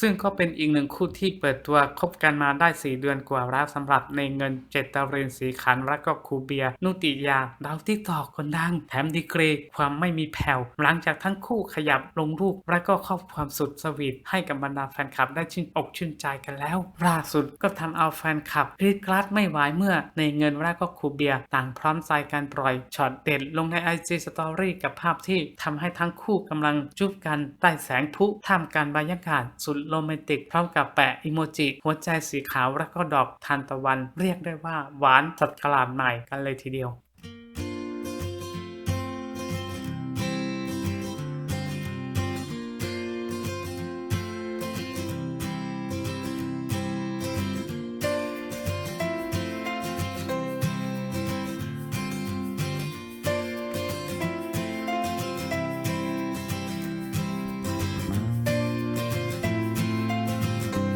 ซึ่งก็เป็นอีกหนึ่งคู่ที่เปิดตัวคบกันมาได้ 4 เดือนกว่าแล้วสำหรับในเงินเจตตรินสีขันและก็คูเบีย นุติยาดาวที่ต่อคนดัง แถมดีกรีความไม่มีแผ่ว หลังจากทั้งคู่ขยับลงรูปและก็ข้อความสุดสวีทให้กับบรรดาแฟนคลับได้ชื่นอกชื่นใจกันแล้วล่าสุดก็ทำเอาแฟนคลับรีดกราดไม่ไหวเมื่อในเงินและก็คูเบีย ต่างพร้อมใจการปล่อยช็อตเด็ดลงใน IG Story กับภาพที่ทำให้ทั้งคู่กำลังจูบกันใต้แสงพุท่ามกลางบรรยากาศสุดโรแมนติกพร้อมกับแปะอิโมจิหัวใจสีขาวและก็ดอกทานตะวัน เรียกได้ว่าหวานสัดกลาดใหม่กันเลยทีเดียว